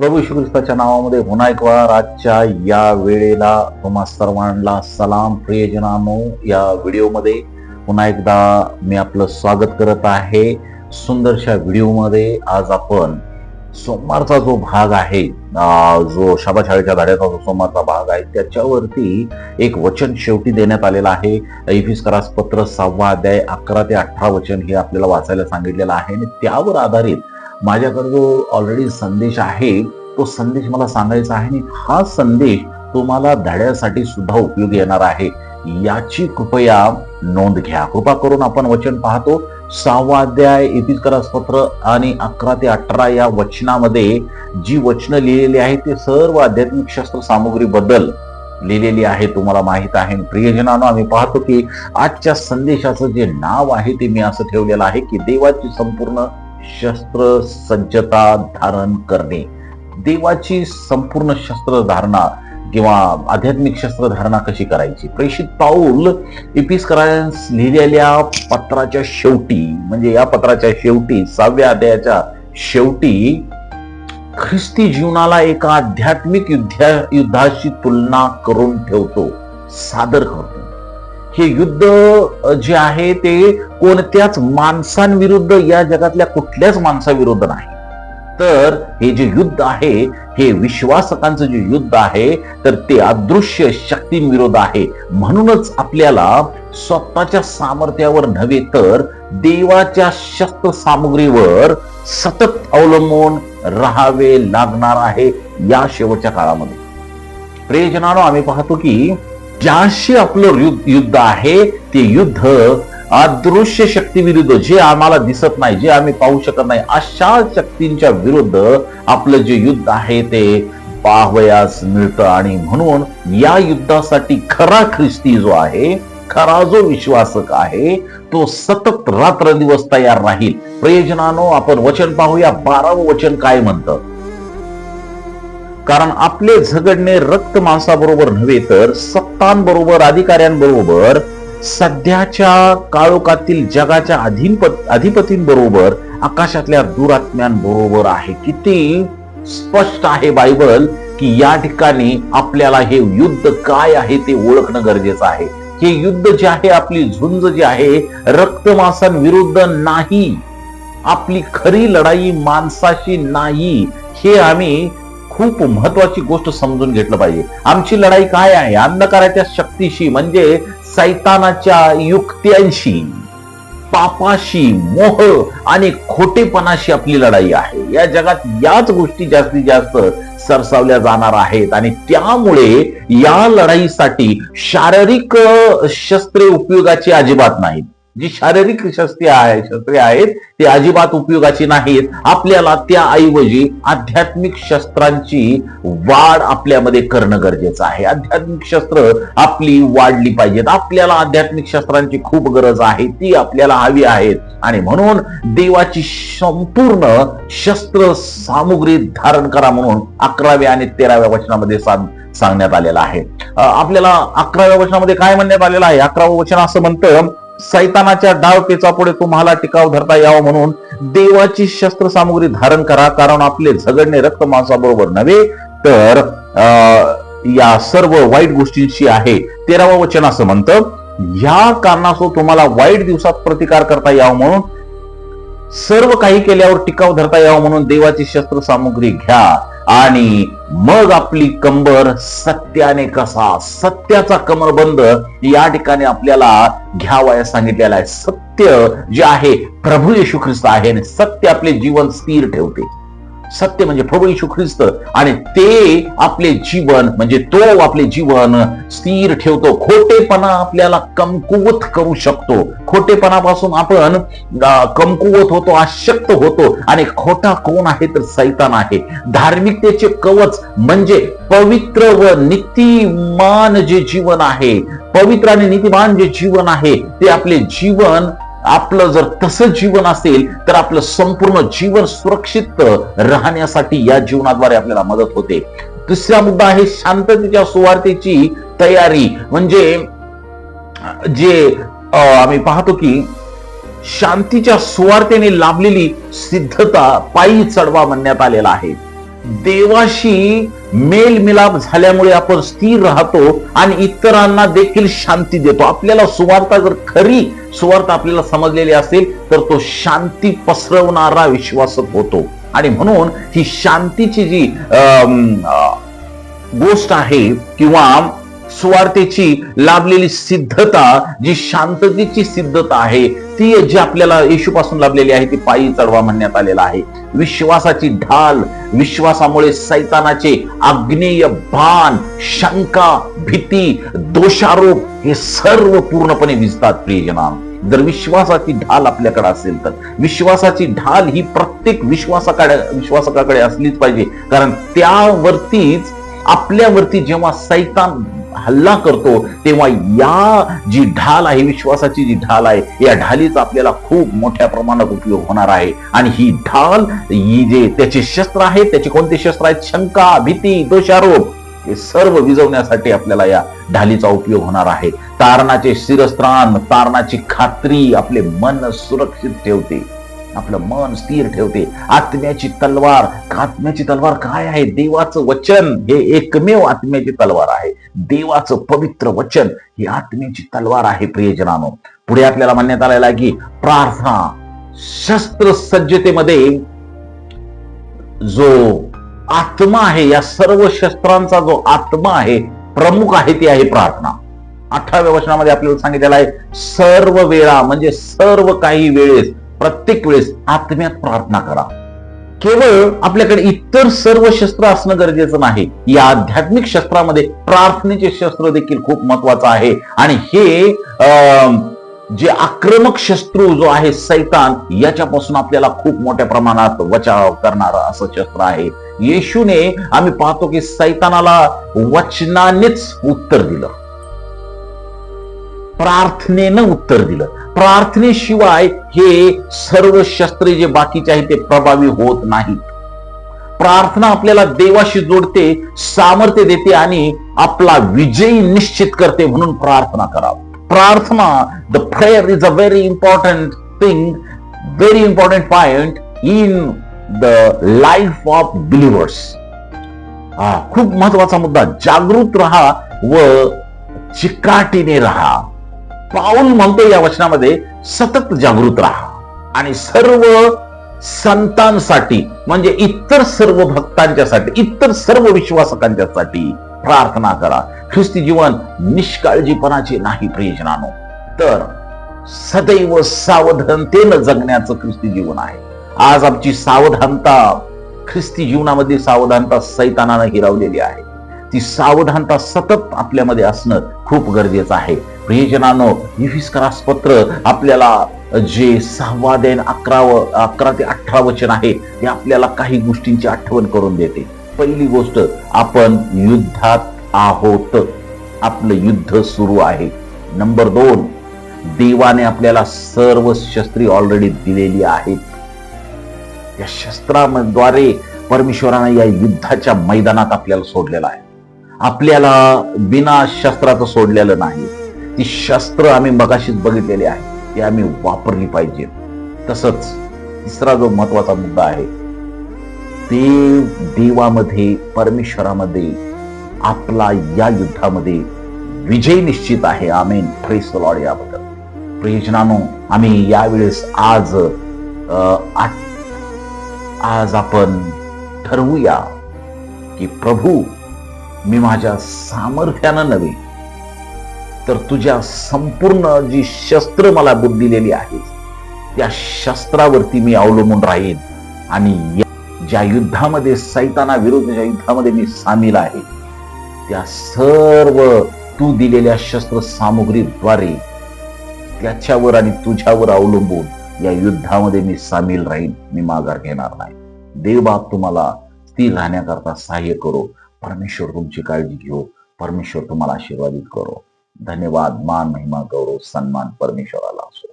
प्रभू श्री ख्रिस्ताच्या नावामध्ये पुन्हा एक आजच्या या वेळेला तुम्हा सर्वांना सलाम. प्रियजनानो या व्हिडिओमध्ये पुन्हा एकदा मी आपलं स्वागत करत आहे. सुंदरशा व्हिडिओमध्ये आज आपण सोमवारचा जो भाग आहे जो शाबाशाळेच्या धाड्याचा जो सोमवारचा भाग आहे त्याच्यावरती एक वचन शेवटी देण्यात आलेलं आहे. इफिस्करास पत्र सहावा अध्याय अकरा ते अठरा वचन हे आपल्याला वाचायला सांगितलेलं आहे. आणि त्यावर आधारित माझ्याकडे जो ऑलरेडी संदेश आहे तो संदेश मला सांगायचा आहे आणि हा संदेश तुम्हाला धड्यासाठी सुद्धा उपयोगी येणार आहे. याची कृपया नोंद घ्या. कृपा करून आपण वचन पाहतो. सहावा अध्याय इपिस्करास पत्र आणि अकरा ते अठरा या वचनामध्ये जी वचनं लिहिलेली आहेत ते सर्व आध्यात्मिक शस्त्र सामुग्रीबद्दल लिहिलेली आहे. तुम्हाला माहीत आहे. आणि प्रियजनानं आम्ही पाहतो की आजच्या संदेशाचं जे नाव आहे ते मी असं ठेवलेलं आहे की देवाची संपूर्ण शस्त्र सज्जता धारण करणे. देवाची संपूर्ण शस्त्र धारणा किंवा आध्यात्मिक शस्त्र धारणा कशी करायची? प्रेषित पाऊल इपिस्करांस लिहिलेल्या पत्राच्या शेवटी म्हणजे या पत्राच्या शेवटी सहाव्या अध्यायाच्या शेवटी ख्रिस्ती जीवनाला एका आध्यात्मिक युद्धा युद्धाशी तुलना करून ठेवतो. सादर करतो. हे युद्ध जे आहे ते कोणत्याच माणसांविरुद्ध या जगातल्या कुठल्याच माणसाविरुद्ध नाही. तर हे जे युद्ध आहे हे विश्वासकांचं जे युद्ध आहे तर ते अदृश्य शक्तींविरोध आहे. म्हणूनच आपल्याला स्वतःच्या सामर्थ्यावर नव्हे तर देवाच्या शस्त्र सामुग्रीवर सतत अवलंबून राहावे लागणार आहे या शेवटच्या काळामध्ये. प्रियजनानो आम्ही पाहतो की ज्याशी आपलं युद्ध आहे ते युद्ध अदृश्य शक्ती विरुद्ध जे आम्हाला दिसत नाही जे आम्ही पाहू शकत नाही अशा शक्तींच्या विरुद्ध आपलं जे युद्ध आहे ते पाहावयास मिळतं. आणि म्हणून या युद्धासाठी खरा ख्रिस्ती जो आहे खरा जो विश्वासक आहे तो सतत रात्रंदिवस तयार राहील. प्रयोजनानो आपण वचन पाहूया. बारावं वचन काय म्हणतं? कारण आपले झगडणे रक्त मांसाबरोबर नव्हे तर सत्तांबरोबर अधिकाऱ्यांबरोबर सध्याच्या काळोखातील जगाच्या अधिपत अधिपतींबरोबर आकाशातल्या दुरात्म्यांबरोबर आहे. किती स्पष्ट आहे बायबल की या ठिकाणी आपल्याला हे युद्ध काय आहे ते ओळखणं गरजेचं आहे. हे युद्ध जे आहे आपली झुंज जी आहे रक्तमासांविरुद्ध नाही. आपली खरी लढाई माणसाशी नाही. हे आम्ही खूप महत्वाची गोष्ट समजून घेतलं पाहिजे. आमची लढाई काय आहे? अंधकाराच्या शक्तीशी म्हणजे सैतानाच्या युक्त्यांशी पापाशी मोह आणि खोटेपणाशी आपली लढाई आहे. या जगात याच गोष्टी जास्तीत जास्त सरसावल्या जाणार आहेत आणि त्यामुळे या लढाईसाठी शारीरिक शस्त्रे उपयोगाची अजिबात नाहीत. जी शारीरिक शस्त्रे आहे शस्त्रे आहेत ती अजिबात उपयोगाची नाहीत. आपल्याला त्याऐवजी आध्यात्मिक शस्त्रांची वाढ आपल्यामध्ये करणं गरजेचं आहे. आध्यात्मिक शस्त्र आपली वाढली पाहिजेत. आपल्याला आध्यात्मिक शस्त्रांची खूप गरज आहे. ती आपल्याला हवी आहेत. आणि म्हणून देवाची संपूर्ण शस्त्र सामुग्री धारण करा म्हणून अकराव्या आणि तेराव्या वचनामध्ये सांग सांगण्यात आलेलं आहे. आपल्याला अकराव्या वचनामध्ये काय म्हणण्यात आलेलं आहे? अकरावं वचन असं म्हणतं सैतानाच्या डाव पेचापुढे तुम्हाला टिकाव धरता यावं म्हणून देवाची शस्त्र सामुग्री धारण करा कारण आपले झगडणे रक्त मांसाबरोबर नव्हे तर या सर्व वाईट गोष्टींशी आहे. तेरावं वचन असं म्हणतं ह्या कारणासो तुम्हाला वाईट दिवसात प्रतिकार करता यावं म्हणून सर्व काही केल्यावर टिकाव धरता यावं म्हणून देवाची शस्त्र सामुग्री घ्या आणि मग आपली कंबर सत्याने कसा सत्याचा कमरबंद या ठिकाणी आपल्याला घ्यावयास सांगितलेला आहे. सत्य जे आहे प्रभू येशू ख्रिस्त आहे आणि सत्य आपले जीवन स्थिर ठेवते. सत्य म्हणजे प्रभू येशू ख्रिस्त. आणि ते आपले जीवन म्हणजे तो आपले जीवन स्थिर ठेवतो. खोटेपणा आपल्याला कमकुवत करू शकतो. खोटेपणापासून आपण कमकुवत होतो अशक्त होतो. आणि खोटा कोण आहे तर सैतान आहे. धार्मिकतेचे कवच म्हणजे पवित्र व नीतिमान जे जीवन आहे पवित्र आणि नीतिमान जे जीवन आहे ते आपले जीवन आपलं जर तसं जीवन असेल तर आपलं संपूर्ण जीवन सुरक्षित राहण्यासाठी या जीवनाद्वारे आपल्याला मदत होते. दुसरा मुद्दा आहे शांततेच्या सुवार्थेची तयारी. म्हणजे जे अं, आम्ही पाहतो की शांतीच्या सुवार्थेने लाभलेली सिद्धता पायी चढवा म्हणण्यात आलेला आहे. देवाशी मेलमिलाप झाल्यामुळे आपण स्थिर राहतो आणि इतरांना देखील शांती देतो. आपल्याला सुवार्ता जर खरी सुवार्ता आपल्याला समजलेली असेल तर तो शांती पसरवणारा विश्वासक होतो. आणि म्हणून ही शांतीची जी गोष्ट आहे किंवा सुवार्तेची लाभलेली सिद्धता जी शांततेची सिद्धता आहे ती जी आपल्याला येशूपासून लाभलेली आहे ती पायी चढवा म्हणण्यात आलेला आहे. विश्वासाची ढाल विश्वासामुळे सैतानाचे आग्नेय भान शंका भीती दोषारोप हे सर्व पूर्णपणे विजतात प्रियजना जर विश्वासाची ढाल आपल्याकडे असेल तर विश्वासाची ढाल ही प्रत्येक विश्वासाकडे विश्वासकाकडे असलीच पाहिजे. कारण त्यावरतीच आपल्यावरती जेव्हा सैतान हल्ला करतो तेव्हा या जी ढाल आहे विश्वासाची जी ढाल आहे या ढालीचा आपल्याला खूप मोठ्या प्रमाणात उपयोग होणार आहे. आणि ही ढाल ही जे त्याचे शस्त्र आहेत त्याचे कोणते शस्त्र आहेत? शंका भीती दोषारोप हे सर्व विजवण्यासाठी आपल्याला या ढालीचा उपयोग होणार आहे. तारणाचे शिरस्त्राण तारणाची खात्री आपले मन सुरक्षित ठेवते. आपलं मन स्थिर ठेवते. आत्म्याची तलवार आत्म्याची तलवार काय आहे? देवाचं वचन हे एकमेव आत्म्याची तलवार आहे. देवाचं पवित्र वचन ही आत्म्याची तलवार आहे प्रियजनानो. पुढे आपल्याला म्हणण्यात आलेला आहे की प्रार्थना शस्त्र सज्जतेमध्ये जो आत्मा आहे या सर्व शस्त्रांचा जो आत्मा आहे प्रमुख आहे ती आहे प्रार्थना. अठराव्या वचनामध्ये आपल्याला सांगितलेलं आहे सर्व वेळा म्हणजे सर्व काही वेळेस प्रत्येक वेळेस आत्म्यात प्रार्थना करा. केवळ आपल्याकडे इतर सर्व शस्त्र असणं गरजेचं नाही. या आध्यात्मिक शस्त्रामध्ये प्रार्थनेचे शस्त्र देखील खूप महत्वाचं आहे. आणि हे अं, जे आक्रमक शत्रू जो आहे सैतान याच्यापासून आपल्याला खूप मोठ्या प्रमाणात बचाव करणार असं शस्त्र आहे. येशूने आम्ही पाहतो की सैतानाला वचनानेच उत्तर दिलं. प्रार्थनेनं उत्तर दिलं. प्रार्थनेशिवाय हे सर्व शस्त्रे जे बाकीचे आहे ते प्रभावी होत नाहीत. प्रार्थना आपल्याला देवाशी जोडते सामर्थ्य देते आणि आपला विजय निश्चित करते म्हणून प्रार्थना करा प्रार्थना the prayer is a very important thing very important point in the life of believers हा खूप महत्त्वाचा मुद्दा जागृत राहा व चिकाटीने राहा. पाऊल म्हणतो या वचनामध्ये सतत जागृत राहा. आणि सर्व संतांसाठी म्हणजे इतर सर्व भक्तांच्यासाठी इतर सर्व विश्वासकांच्यासाठी प्रार्थना करा. ख्रिस्ती जीवन निष्काळजीपणाचे नाही प्रियजनानो. तर सदैव सावधानतेनं जगण्याचं ख्रिस्ती जीवन आहे. आज आमची सावधानता ख्रिस्ती जीवनामध्ये सावधानता सैतानानं हिरावलेली आहे. ती सावधानता सतत आपल्यामध्ये असणं खूप गरजेचं आहे. प्रियजनानं इफिस्करास पत्र आपल्याला जे सहावा देन अकरावं अकरा ते अठरा वचन आहे ते आपल्याला काही गोष्टींची आठवण करून देते. पहिली गोष्ट आपण युद्धात आहोत. आपलं युद्ध सुरू आहे. नंबर दोन देवाने आपल्याला सर्व शस्त्री ऑलरेडी दिलेली आहेत. या शस्त्राद्वारे परमेश्वराने या युद्धाच्या मैदानात आपल्याला सोडलेलं आहे. आपल्याला बिना शस्त्राचं सोडलेलं नाही. ती शस्त्र आम्ही मगाशीच बघितलेली आहे. ती आम्ही वापरली पाहिजे. तसंच तिसरा जो महत्त्वाचा मुद्दा आहे ते देवामध्ये परमेश्वरामध्ये आपला या युद्धामध्ये विजय निश्चित आहे. आमेन. फ्रेस लॉर्ड याबद्दल. प्रियजनानो आम्ही यावेळेस आज अ, आज आपण ठरवूया की प्रभू मी माझ्या सामर्थ्यानं नव्हे तर तुझ्या संपूर्ण जी शस्त्र मला दिलेली आहे त्या शस्त्रावरती मी अवलंबून राहीन. आणि ज्या युद्धामध्ये सैताना विरुद्ध ज्या युद्धामध्ये मी सामील आहे त्या सर्व तू दिलेल्या शस्त्र सामुग्रीद्वारे त्याच्यावर आणि तुझ्यावर अवलंबून या युद्धामध्ये मी सामील राहीन मी माघार घेणार नाही. देवबाप तुम्हाला स्थिर राहण्याकरता सहाय्य करो. परमेश्वर तुमची काळजी घेऊ परमेश्वर तुम्हाला आशीर्वादित करो. ધન્યવાદ માન મહિમા ગૌરવ સન્માન પરમેશ્વર આલા છે